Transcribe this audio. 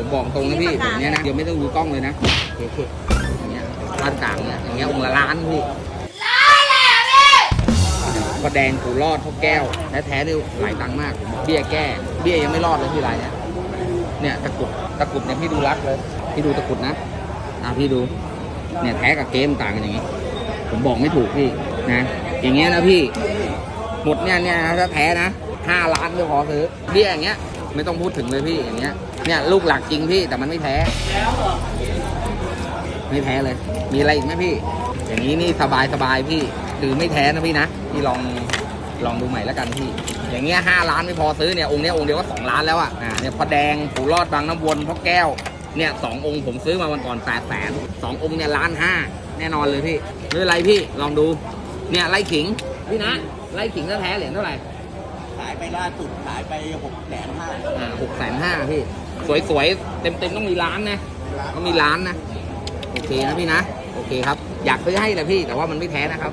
ผมบอกตรงนะพี่แบบเนี้ยนะเดี๋ยวไม่ต้องดูกล้องเลยนะโอเคอย่างเงี้ยร้านกลางเนี่ยอย่างเงี้ยองค์ละล้านพี่ก็แดงกูรอดเท่าแก้วแท้ๆนี่หลายตังค์มากผมบอกเบี้ยแก้ เบี้ยยังไม่รอดเลยพี่รายเนี้ยเนี่ยตะกรุดตะกรุดเนี่ยพี่ดูรักเลยพี่ดูตะกรุดนะอะพี่ดูเนี่ยแท้กับเกมต่างกันอย่างงี้ ผมบอกไม่ถูกพี่นะอย่างเงี้ยนะพี่หมดเนี่ยเนี่ยนะถ้าแท้นะห้าล้านก็พอซื้อเบี้ยอย่างเงี้ย ไม่ต้องพูดถึงเลยพี่อย่างเงี้ยเนี่ยลูกหลักจริงพี่แต่มันไม่แท้ไม่แท้เลย มีอะไรอีกไหมพี่ อย่างนี้นี่สบายสบายพี่คือไม่แท้นะพี่นะพี่ลองลองดูใหม่แล้วกันพี่ อย่างเงี้ยห้าล้านไม่พอซื้อเนี่ยองค์เนี้ยองค์เดียวก็สองล้านแล้วอะอ่าเนี่ยพอแดงผูรอดบางน้ำวนพ่อแก้วเนี่ยสององค์ผมซื้อมาวันก่อนแปดแสนสององค์เนี่ยล้านห้าแน่นอนเลยพี่ไม่เป็นไรพี่ลองดูเนี่ยไล่ขิงพี่นะไล่ขิงแท้เหรียญเท่าไหร่ ขายไปล่าสุดขายไปหกแสนห้าอ่าหกแสนห้าพี่ สวยๆ เต็มๆ ต้องมีร้านนะ ต้องมีร้านนะ โอเคนะพี่นะ โอเคครับ อยากซื้อให้แหละพี่ แต่ว่ามันไม่แท้นะครับ